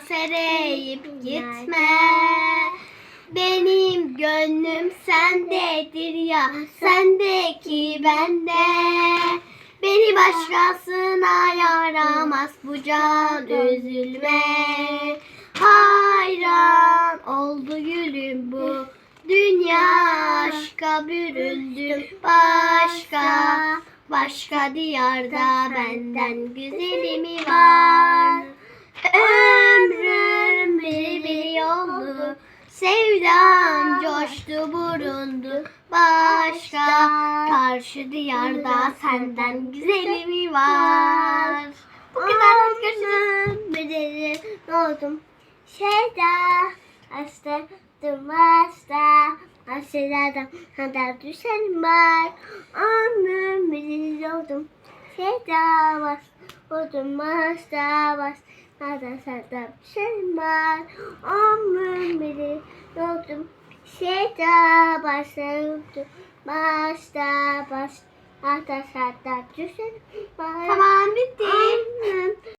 sereyip gitme. Benim gönlüm sendedir ya, sendeki bende. Beni başkasına yaramaz bu can üzülme. Hayran oldu gülüm bu dünya aşka büründü başka başka diyarda benden güzelimi var. Sevdam coştu burundu Başka karşı diyarda senden güzeli mi var? Bu kadar görüşürüz. Bedelim oldum. Şeyda hasta hasta Aşağıdan kadar düşerim var. Ömrüm bedelim oldum. Şeyda bas oldum hasta bas. Nada sada düşerim var. Ömrüm bedelim oldum. Şeyda başladım. Başta baş. Hatta var. Tamam bitti.